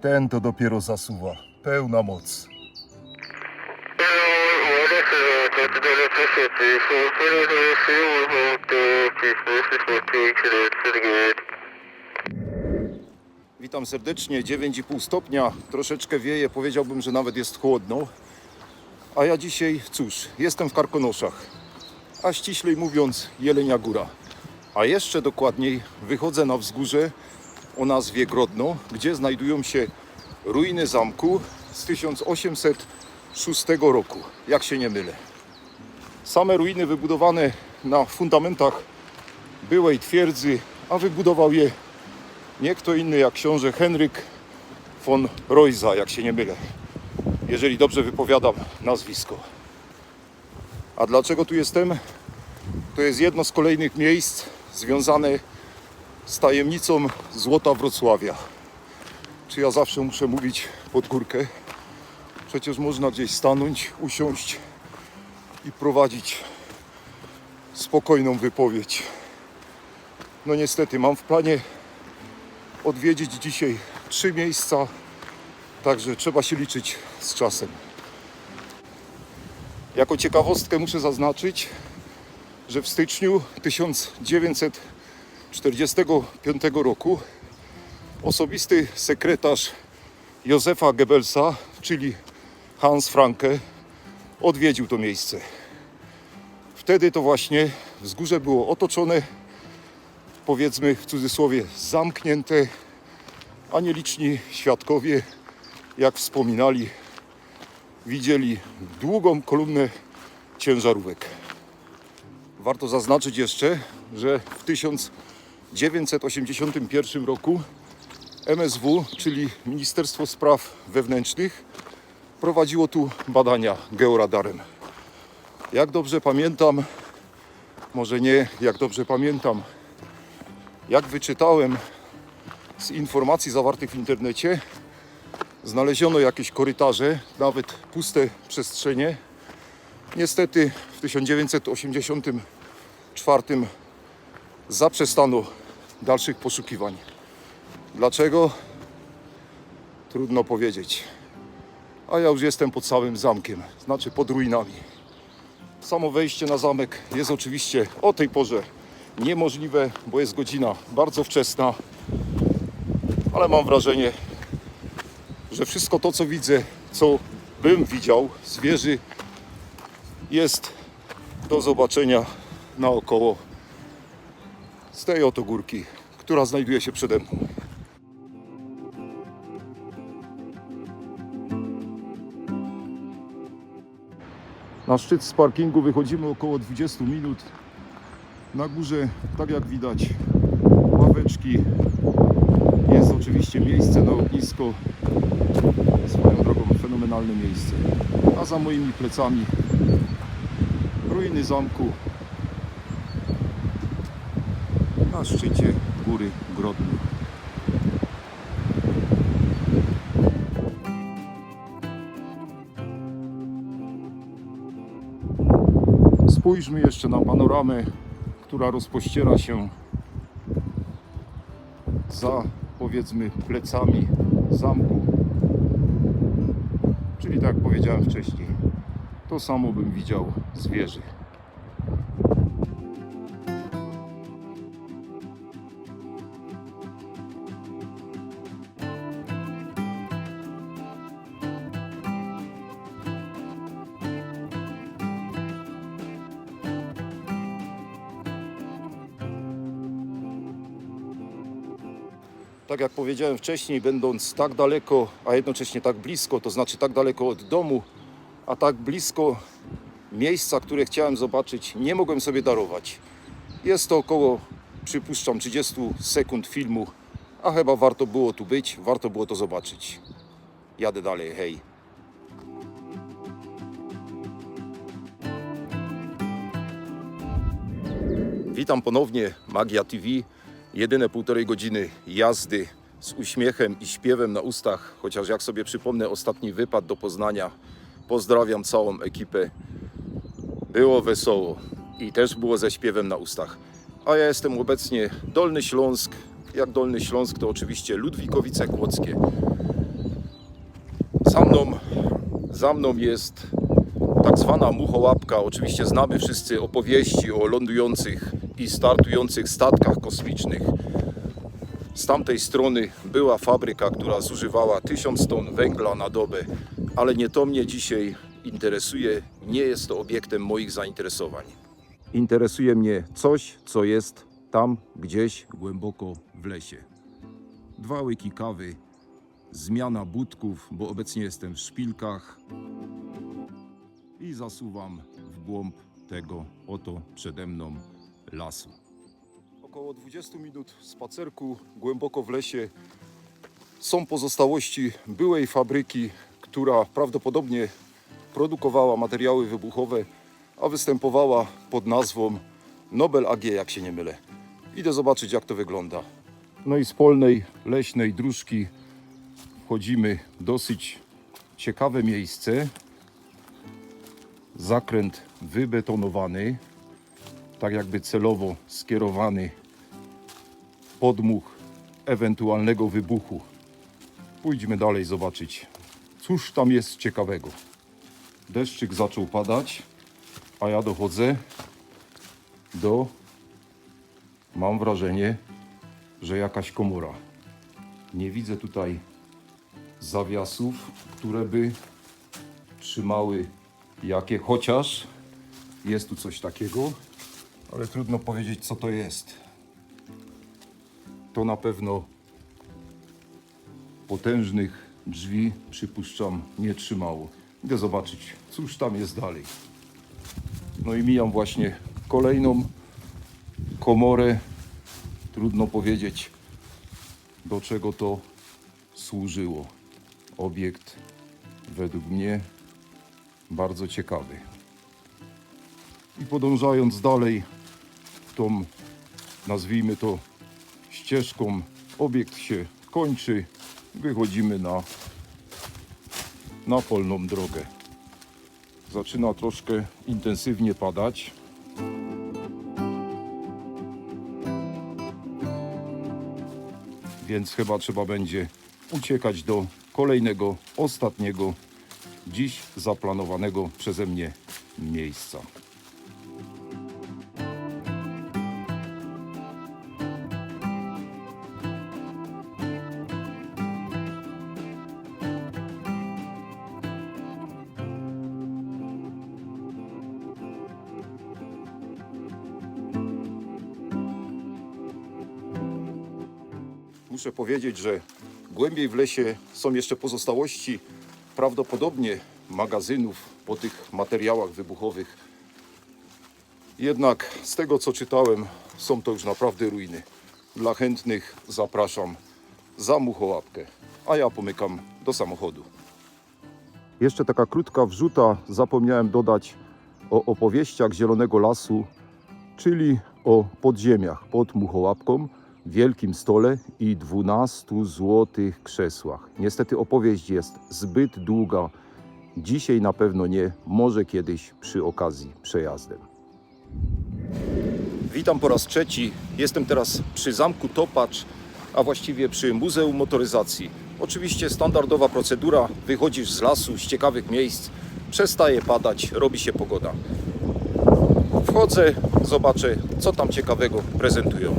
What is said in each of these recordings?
Ten to dopiero zasuwa. Pełna moc. Witam serdecznie, 9,5 stopnia, troszeczkę wieje, powiedziałbym, że nawet jest chłodno. A ja dzisiaj, cóż, jestem w Karkonoszach, a ściślej mówiąc Jelenia Góra. A jeszcze dokładniej wychodzę na wzgórze o nazwie Grodno, gdzie znajdują się ruiny zamku z 1806 roku, jak się nie mylę. Same ruiny wybudowane na fundamentach byłej twierdzy, a wybudował je nie kto inny jak książę Henryk von Royza, jak się nie mylę, jeżeli dobrze wypowiadam nazwisko. A dlaczego tu jestem? To jest jedno z kolejnych miejsc związane z tajemnicą złota Wrocławia. Czy ja zawsze muszę mówić pod górkę? Przecież można gdzieś stanąć, usiąść i prowadzić spokojną wypowiedź. No niestety, mam w planie odwiedzić dzisiaj trzy miejsca, także trzeba się liczyć z czasem. Jako ciekawostkę muszę zaznaczyć, że w styczniu 1945 roku osobisty sekretarz Józefa Goebbelsa, czyli Hans Franke, odwiedził to miejsce. Wtedy to właśnie wzgórze było otoczone powiedzmy w cudzysłowie zamknięte, a nieliczni świadkowie, jak wspominali, widzieli długą kolumnę ciężarówek. Warto zaznaczyć jeszcze, że w 1981 roku MSW, czyli Ministerstwo Spraw Wewnętrznych, prowadziło tu badania georadarem. Jak dobrze pamiętam, może nie jak dobrze pamiętam, jak wyczytałem z informacji zawartych w internecie, znaleziono jakieś korytarze, nawet puste przestrzenie. Niestety w 1984 zaprzestano dalszych poszukiwań. Dlaczego? Trudno powiedzieć. A ja już jestem pod samym zamkiem, znaczy pod ruinami. Samo wejście na zamek jest oczywiście o tej porze niemożliwe, bo jest godzina bardzo wczesna, ale mam wrażenie, że wszystko to, co widzę, co bym widział z wieży, jest do zobaczenia naokoło z tej oto górki, która znajduje się przede mną. Na szczyt z parkingu wychodzimy około 20 minut. Na górze, tak jak widać, ławeczki. Jest oczywiście miejsce na ognisko. Swoją drogą fenomenalne miejsce. A za moimi plecami ruiny zamku na szczycie góry Grodno. Spójrzmy jeszcze na panoramę, która rozpościera się za powiedzmy plecami zamku. Czyli tak jak powiedziałem wcześniej, to samo bym widział z wieży. Tak jak powiedziałem wcześniej, będąc tak daleko, a jednocześnie tak blisko, to znaczy tak daleko od domu, a tak blisko miejsca, które chciałem zobaczyć, nie mogłem sobie darować. Jest to około, przypuszczam, 30 sekund filmu, a chyba warto było tu być, warto było to zobaczyć. Jadę dalej, hej. Witam ponownie, Magia TV. Jedyne półtorej godziny jazdy z uśmiechem i śpiewem na ustach, chociaż jak sobie przypomnę ostatni wypad do Poznania, pozdrawiam całą ekipę. Było wesoło i też było ze śpiewem na ustach. A ja jestem obecnie Dolny Śląsk. Jak Dolny Śląsk to oczywiście Ludwikowice Kłodzkie. za mną, za mną jest tak zwana muchołapka. Oczywiście znamy wszyscy opowieści o lądujących i startujących statkach kosmicznych. Z tamtej strony była fabryka, która zużywała 1000 ton węgla na dobę, ale nie to mnie dzisiaj interesuje, nie jest to obiektem moich zainteresowań. Interesuje mnie coś, co jest tam gdzieś głęboko w lesie. Dwa łyki kawy, zmiana budków, bo obecnie jestem w szpilkach i zasuwam w głąb tego oto przede mną lasu. Około 20 minut spacerku głęboko w lesie są pozostałości byłej fabryki, która prawdopodobnie produkowała materiały wybuchowe, a występowała pod nazwą Nobel AG, jak się nie mylę. Idę zobaczyć, jak to wygląda. No i z polnej, leśnej dróżki wchodzimy dosyć ciekawe miejsce. Zakręt wybetonowany, tak jakby celowo skierowany podmuch ewentualnego wybuchu. Pójdźmy dalej zobaczyć, cóż tam jest ciekawego. Deszczyk zaczął padać, a ja dochodzę do, mam wrażenie, że jakaś komora. Nie widzę tutaj zawiasów, które by trzymały jakie, chociaż jest tu coś takiego, ale trudno powiedzieć, co to jest. To na pewno potężnych drzwi, przypuszczam, nie trzymało. Idę zobaczyć, cóż tam jest dalej. No i mijam właśnie kolejną komorę. Trudno powiedzieć, do czego to służyło. Obiekt według mnie bardzo ciekawy. I podążając dalej tą, nazwijmy to, ścieżką, obiekt się kończy. Wychodzimy na, na polną drogę. Zaczyna troszkę intensywnie padać. Więc chyba trzeba będzie uciekać do kolejnego, ostatniego, dziś zaplanowanego przeze mnie miejsca. Muszę powiedzieć, że głębiej w lesie są jeszcze pozostałości prawdopodobnie magazynów po tych materiałach wybuchowych. Jednak z tego co czytałem, są to już naprawdę ruiny. Dla chętnych zapraszam za muchołapkę, a ja pomykam do samochodu. Jeszcze taka krótka wrzuta, zapomniałem dodać o opowieściach Zielonego Lasu, czyli o podziemiach pod Muchołapką, wielkim stole i 12 złotych krzesłach. Niestety opowieść jest zbyt długa. Dzisiaj na pewno nie, może kiedyś przy okazji przejazdem. Witam po raz trzeci. Jestem teraz przy Zamku Topacz, a właściwie przy Muzeum Motoryzacji. Oczywiście standardowa procedura, wychodzisz z lasu, z ciekawych miejsc, przestaje padać, robi się pogoda. Wchodzę, zobaczę, co tam ciekawego prezentują.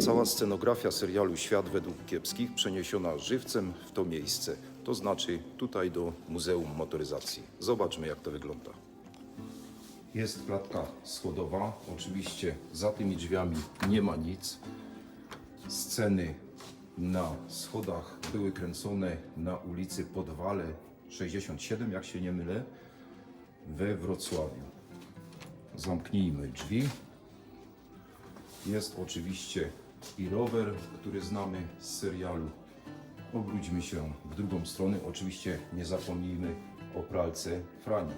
Cała scenografia serialu Świat według kiepskich przeniesiona żywcem w to miejsce, to znaczy tutaj do Muzeum Motoryzacji. Zobaczmy jak to wygląda. Jest klatka schodowa, oczywiście za tymi drzwiami nie ma nic. Sceny na schodach były kręcone na ulicy Podwale 67, jak się nie mylę, we Wrocławiu. Zamknijmy drzwi. Jest oczywiście i rower, który znamy z serialu. Obróćmy się w drugą stronę. Oczywiście nie zapomnijmy o pralce Frani.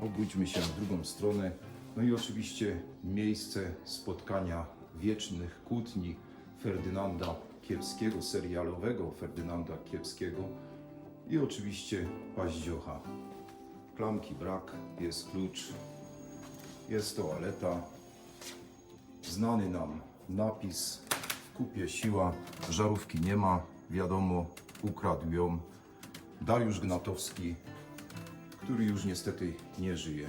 Obróćmy się w drugą stronę. No i oczywiście miejsce spotkania wiecznych kłótni Ferdynanda Kiepskiego, serialowego Ferdynanda Kiepskiego i oczywiście paździocha. Klamki brak, jest klucz, jest toaleta, znany nam napis w kupie siła, żarówki nie ma, wiadomo, ukradł ją Dariusz Gnatowski, który już niestety nie żyje.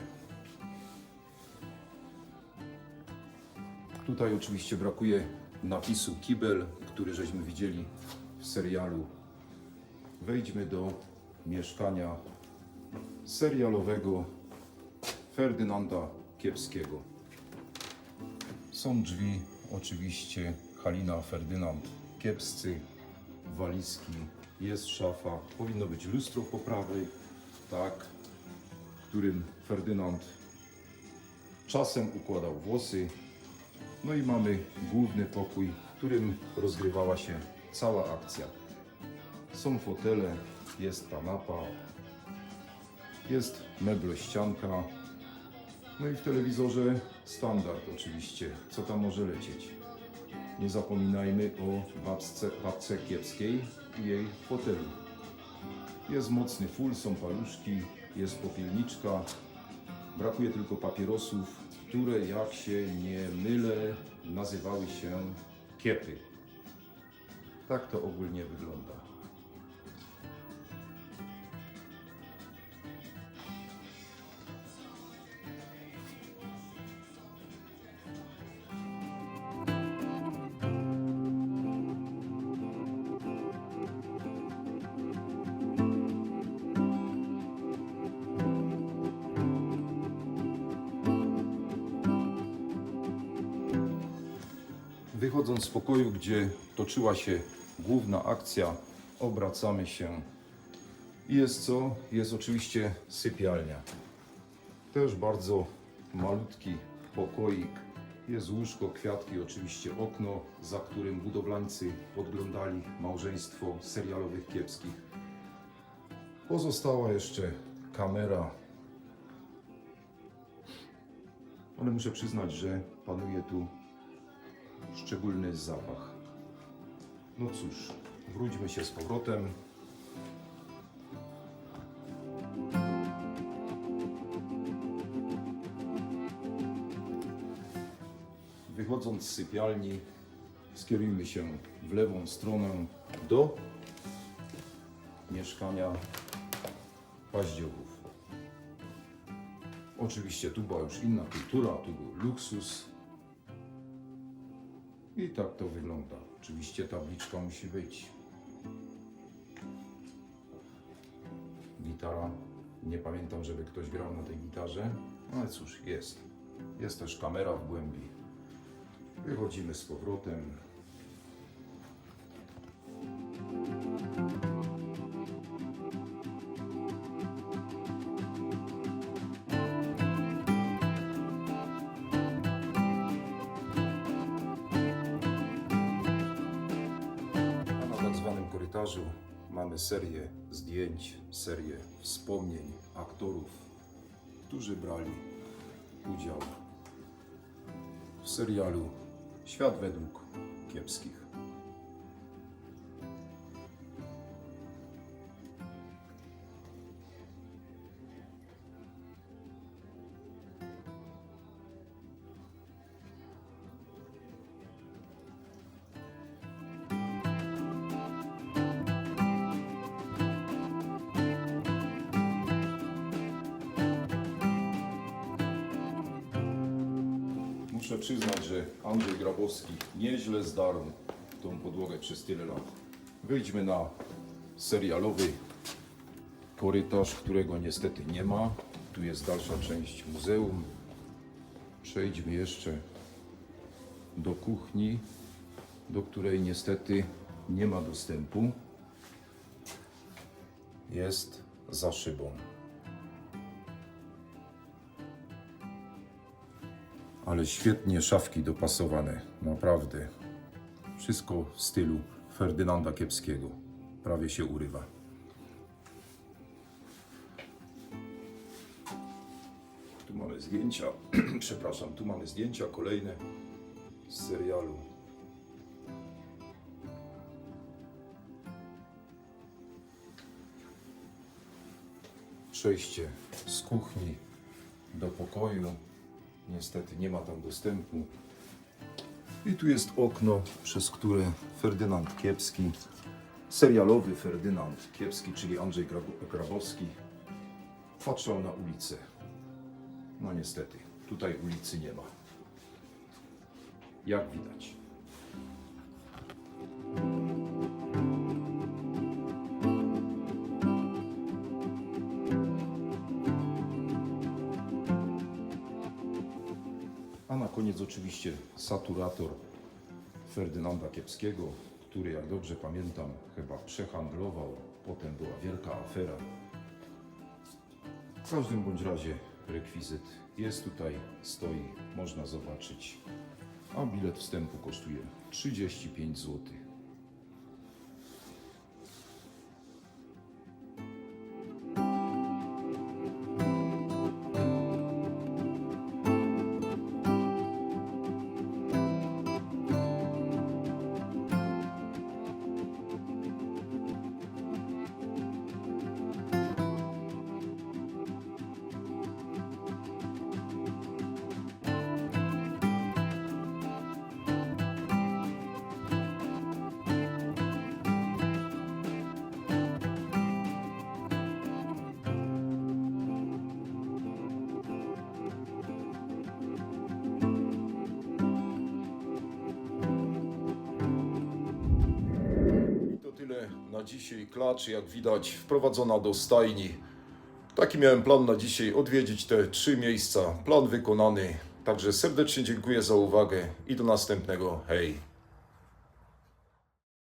Tutaj oczywiście brakuje napisu kibel, który żeśmy widzieli w serialu. Wejdźmy do mieszkania serialowego Ferdynanda Kiepskiego. Są drzwi, oczywiście Halina, Ferdynand, kiepscy, walizki, jest szafa, powinno być lustro po prawej, tak, którym Ferdynand czasem układał włosy. No i mamy główny pokój, w którym rozgrywała się cała akcja. Są fotele, jest kanapa, jest meblościanka, no i w telewizorze standard oczywiście, co tam może lecieć. Nie zapominajmy o babce, babce kiepskiej i jej fotelu. Jest mocny full, są paluszki, jest popielniczka. Brakuje tylko papierosów, które jak się nie mylę nazywały się kiepy. Tak to ogólnie wygląda. Wychodząc z pokoju, gdzie toczyła się główna akcja, obracamy się. Jest co? Jest oczywiście sypialnia. Też bardzo malutki pokoik. Jest łóżko, kwiatki, oczywiście okno, za którym budowlańcy podglądali małżeństwo serialowych kiepskich. Pozostała jeszcze kamera. Ale muszę przyznać, że panuje tu szczególny zapach. No cóż, wróćmy się z powrotem. Wychodząc z sypialni, skierujmy się w lewą stronę do mieszkania paździochów. Oczywiście tu była już inna kultura, tu był luksus, i tak to wygląda. Oczywiście tabliczka musi być. Gitara. Nie pamiętam, żeby ktoś grał na tej gitarze. Ale cóż, jest. Jest też kamera w głębi. Wychodzimy z powrotem. Serię zdjęć, serię wspomnień aktorów, którzy brali udział w serialu Świat według kiepskich. Muszę przyznać, że Andrzej Grabowski nieźle zdarł tą podłogę przez tyle lat. Wyjdźmy na serialowy korytarz, którego niestety nie ma. Tu jest dalsza część muzeum. Przejdźmy jeszcze do kuchni, do której niestety nie ma dostępu. Jest za szybą. Ale świetnie szafki dopasowane, naprawdę. Wszystko w stylu Ferdynanda Kiepskiego. Prawie się urywa. Tu mamy zdjęcia, przepraszam, tu mamy zdjęcia kolejne z serialu. Przejście z kuchni do pokoju. Niestety nie ma tam dostępu. I tu jest okno, przez które Ferdynand Kiepski, serialowy Ferdynand Kiepski, czyli Andrzej Grab- Grabowski, patrzał na ulicę. No niestety, tutaj ulicy nie ma. Jak widać. Oczywiście saturator Ferdynanda Kiepskiego, który jak dobrze pamiętam chyba przehandlował, potem była wielka afera. W każdym bądź razie rekwizyt jest tutaj, stoi, można zobaczyć, a bilet wstępu kosztuje 35 zł. Na dzisiaj. Klacz, jak widać, wprowadzona do stajni. Taki miałem plan na dzisiaj, odwiedzić te trzy miejsca. Plan wykonany. Także serdecznie dziękuję za uwagę i do następnego. Hej!